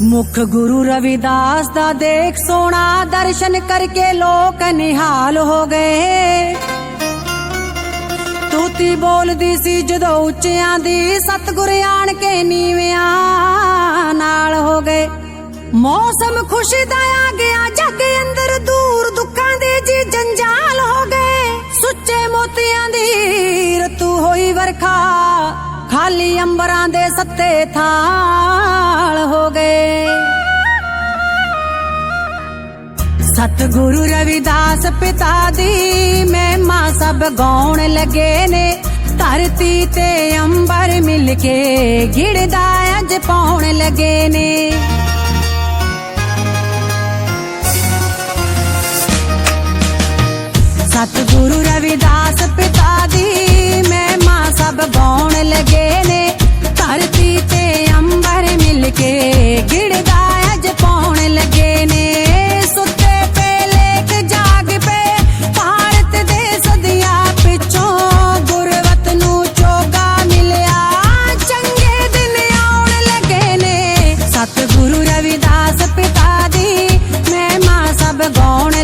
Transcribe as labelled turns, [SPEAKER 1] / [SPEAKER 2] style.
[SPEAKER 1] ਮੁਖ ਗੁਰੂ ਰਵਿਦਾਸ ਦਾ ਦੇਖ ਸੋਣਾ ਦਰਸ਼ਨ ਕਰਕੇ ਲੋਕ ਨਿਹਾਲ ਹੋ ਗਏ। ਤੂਤੀ ਬੋਲਦੀ ਸੀ ਜਦੋਂ ਉੱਚਿਆਂ ਦੀ ਸਤਿਗੁਰ ਆਣ ਕੇ ਨੀਵਿਆਂ ਨਾਲ ਹੋ ਗਏ। ਮੌਸਮ ਖੁਸ਼ੀ ਦਾ ਆ ਗਿਆ, ਜੱਗ ਅੰਦਰ ਦੂਰ ਦੁੱਖਾਂ ਦੇ ਜੀ ਜੰਜਾਲ ਹੋ ਗਏ। ਸੁੱਚੇ ਮੋਤੀਆਂ ਦੀ ਰਤੂ ਹੋਈ ਵਰਖਾ, ਖਾਲੀ ਅੰਬਰਾਂ ਦੇ ਸੱਤੇ ਥਾਲ ਸਤਿਗੁਰੂ ਰਵਿਦਾਸ ਪਿਤਾ ਦੀ ਮਹਿਮਾ ਸਭ ਗਾਉਣ ਲੱਗੇ ਨੇ। ਧਰਤੀ ਤੇ ਅੰਬਰ ਮਿਲ ਕੇ ਗਿੜਦਾ ਅੱਜ ਪਾਉਣ ਲਗੇ ਨੇ। ਸਤਿਗੁਰੂ ਰਵਿਦਾਸ ਪਿਤਾ ਦੀ ਮਹਿਮਾ ਸਭ ਗਾਉਣ ਲੱਗੇ ਨੇ। ਧਰਤੀ ਤੇ ਅੰਬਰ ਮਿਲ ਕੇ ਨੇ ਸਤਿਗੁਰੂ